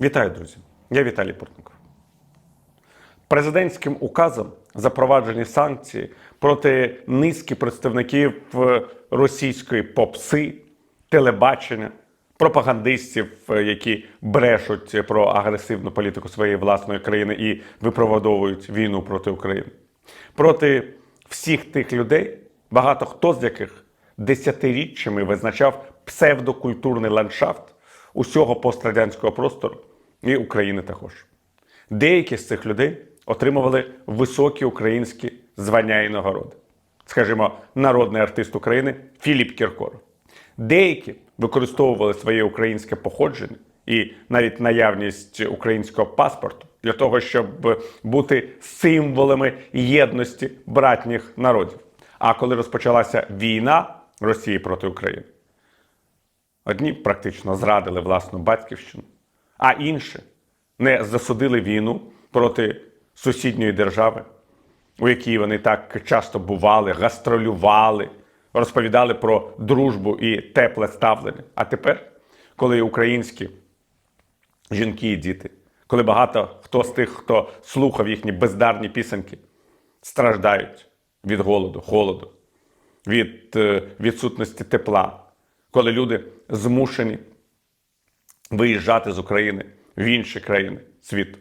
Вітаю, друзі! Я Віталій Портников. Президентським указом запроваджені санкції проти низки представників е, російської попси, телебачення, пропагандистів, е, які брешуть про агресивну політику своєї власної країни і виправдовують війну проти України. Проти всіх тих людей, багато хто з яких десятиріччями визначав псевдокультурний ландшафт усього пострадянського простору і України також. Деякі з цих людей отримували високі українські звання і нагороди. Скажімо, народний артист України Філіп Кіркоров. Деякі використовували своє українське походження і навіть наявність українського паспорту для того, щоб бути символами єдності братніх народів. А коли розпочалася війна Росії проти України, одні практично зрадили власну батьківщину, а інші не засудили війну проти сусідньої держави, у якій вони так часто бували, гастролювали, розповідали про дружбу і тепле ставлення. А тепер, коли українські жінки і діти, коли багато хто з тих, хто слухав їхні бездарні пісеньки, страждають від голоду, холоду, від е, відсутності тепла, коли люди змушені виїжджати з України в інші країни світу.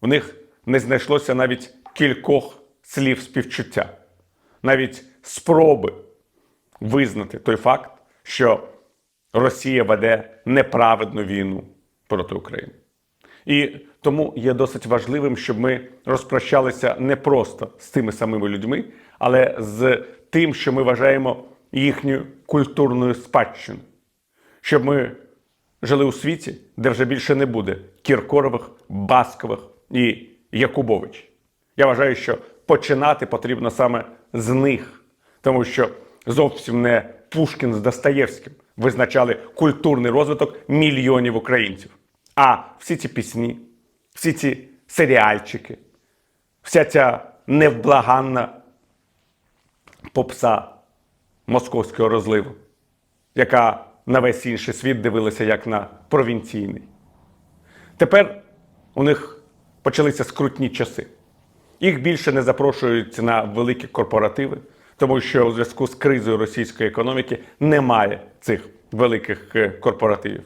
В них не знайшлося навіть кількох слів співчуття, навіть спроби визнати той факт, що Росія веде неправедну війну проти України. І тому є досить важливим, щоб ми розпрощалися не просто з тими самими людьми, але з тим, що ми вважаємо їхньою культурною спадщиною, щоб ми жили у світі, де вже більше не буде Кіркорових, Баскових і Якубович. Я вважаю, що починати потрібно саме з них, тому що зовсім не Пушкін з Достоєвським визначали культурний розвиток мільйонів українців. А всі ці пісні, всі ці серіальчики, вся ця невблаганна попса московського розливу, яка на весь інший світ дивилася як на провінційний. Тепер у них почалися скрутні часи. Їх більше не запрошують на великі корпоративи, тому що у зв'язку з кризою російської економіки немає цих великих е, корпоративів.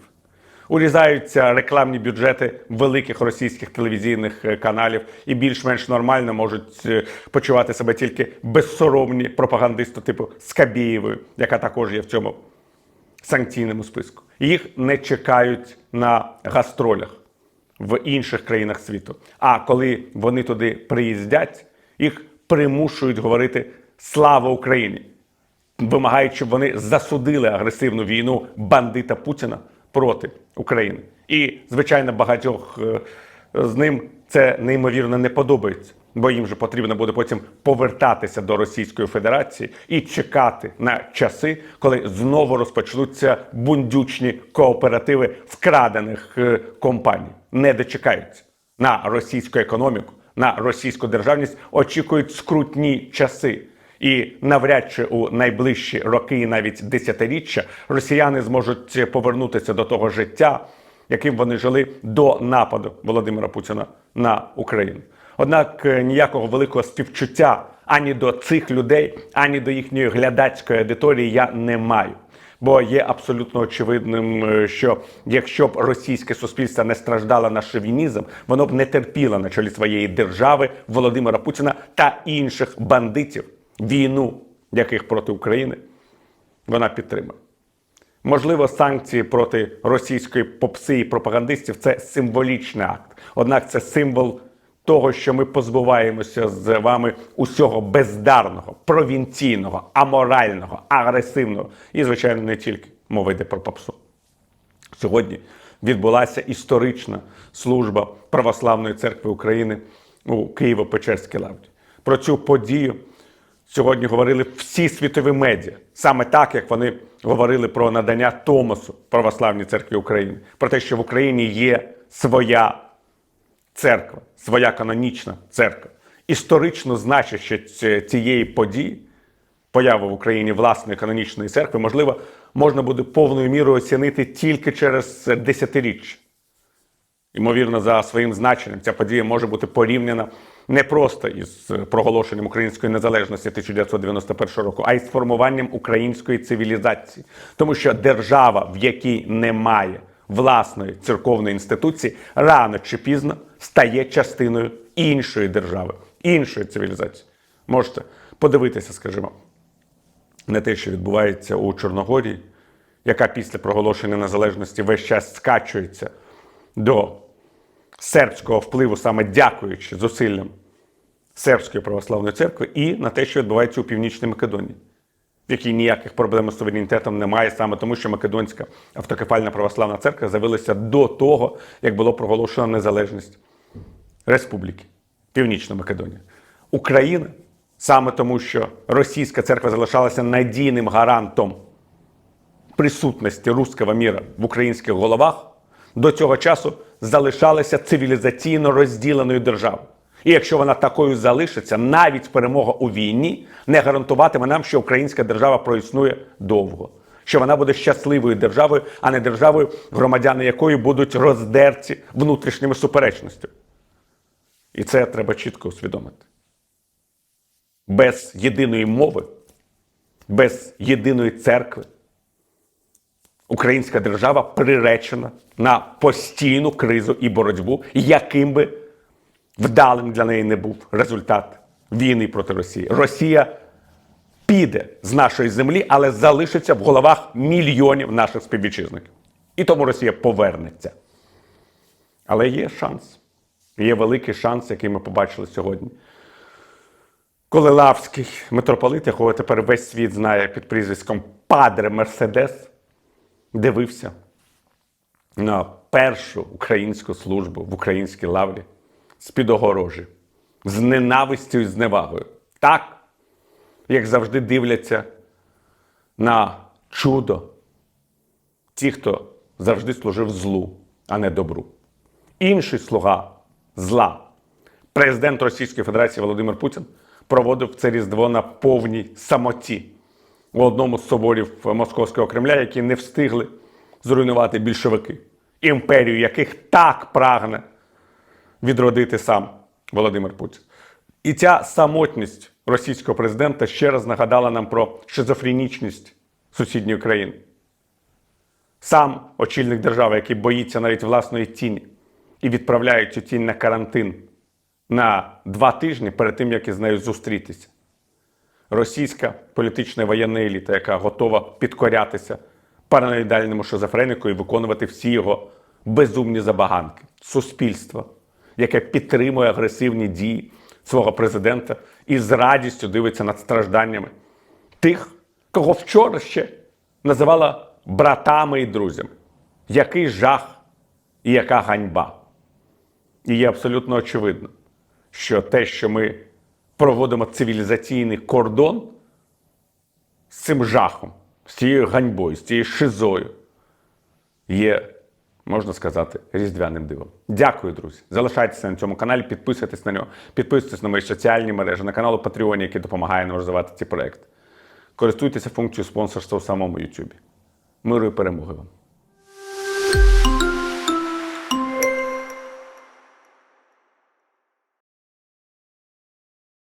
Урізаються рекламні бюджети великих російських телевізійних е, каналів і більш-менш нормально можуть е, почувати себе тільки безсоромні пропагандисти типу Скабєєвої, яка також є в цьому санкційному списку. Їх не чекають на гастролях в інших країнах світу. А коли вони туди приїздять, їх примушують говорити Слава Україні! Вимагають, щоб вони засудили агресивну війну бандита Путіна проти України. І, звичайно, багатьох е, з ним це неймовірно не подобається, бо їм же потрібно буде потім повертатися до Російської Федерації і чекати на часи, коли знову розпочнуться бундючні кооперативи вкрадених е, компаній. Не дочекаються на російську економіку, на російську державність. Очікують скрутні часи. І навряд чи у найближчі роки, і навіть десятиріччя, росіяни зможуть повернутися до того життя, яким вони жили до нападу Володимира Путіна на Україну. Однак е, ніякого великого співчуття ані до цих людей, ані до їхньої глядацької аудиторії я не маю. Бо є абсолютно очевидним, е, що якщо б російське суспільство не страждало на шовінізм, воно б не терпіло на чолі своєї держави Володимира Путіна та інших бандитів війну, яких проти України вона підтримує. Можливо, санкції проти російської попси і пропагандистів це символічний акт. Однак це символ того, що ми позбуваємося з вами усього бездарного, провінційного, аморального, агресивного і, звичайно, не тільки мова йде про попсу. Сьогодні відбулася історична служба Православної церкви України у Києво-Печерській лавді. Про цю подію сьогодні говорили всі світові медіа, саме так, як вони говорили про надання Томосу Православній церкві України, про те, що в Україні є своя церква, своя канонічна церква. Історично значущість цієї події, появи в Україні власної канонічної церкви, можливо, можна буде повною мірою оцінити тільки через десятиріччя. Ймовірно, за своїм значенням ця подія може бути порівняна не просто із проголошенням української незалежності 1991 року, а й з формуванням української цивілізації. Тому що держава, в якій немає власної церковної інституції, рано чи пізно стає частиною іншої держави, іншої цивілізації. Можете подивитися, скажімо, на те, що відбувається у Чорногорії, яка після проголошення незалежності весь час скачується до сербського впливу, саме дякуючи зусиллям сербської православної церкви, і на те, що відбувається у Північній Македонії, в якій ніяких проблем з суверенітетом немає, саме тому, що Македонська автокефальна православна церква з'явилася до того, як було проголошено незалежність Республіки Північна Македонія. Україна саме тому, що російська церква залишалася надійним гарантом присутності руського міра в українських головах, до цього часу залишалася цивілізаційно розділеною державою. І якщо вона такою залишиться, навіть перемога у війні не гарантуватиме нам, що українська держава проіснує довго, що вона буде щасливою державою, а не державою, громадяни якої будуть роздерті внутрішніми суперечностями. І це треба чітко усвідомити. Без єдиної мови, без єдиної церкви українська держава приречена на постійну кризу і боротьбу, яким би вдалим для неї не був результат війни проти Росії. Росія піде з нашої землі, але залишиться в головах мільйонів наших співвітчизників. І тому Росія повернеться. Але є шанс. Є великий шанс, який ми побачили сьогодні. Коли Лавський митрополит, якого тепер весь світ знає під прізвиськом Падре Мерседес, дивився на першу українську службу в українській лаврі з-під огорожі, з ненавистю і зневагою. Так, як завжди дивляться на чудо ті, хто завжди служив злу, а не добру. Інший слуга зла, президент Російської Федерації Володимир Путін, проводив це Різдво на повній самоті у одному з соборів Московського Кремля, які не встигли зруйнувати більшовики, імперію яких так прагне відродити сам Володимир Путін. І ця самотність російського президента ще раз нагадала нам про шизофренічність сусідньої країни. Сам очільник держави, який боїться навіть власної тіні, і відправляє цю тінь на карантин на два тижні перед тим, як із нею зустрітися. Російська політична воєнна еліта, яка готова підкорятися параноїдальному шизофренику і виконувати всі його безумні забаганки. Суспільство, яке підтримує агресивні дії свого президента і з радістю дивиться над стражданнями тих, кого вчора ще називала братами і друзями. Який жах і яка ганьба. І є абсолютно очевидно, що те, що ми проводимо цивілізаційний кордон з цим жахом, з цією ганьбою, з цією шизою, є, можна сказати, різдвяним дивом. Дякую, друзі. Залишайтеся на цьому каналі, підписуйтесь на нього, підписуйтесь на мої соціальні мережі, на канал Patreon, який допомагає нам розвивати ці проекти. Користуйтеся функцією спонсорства у самому YouTube. Миру і перемоги вам!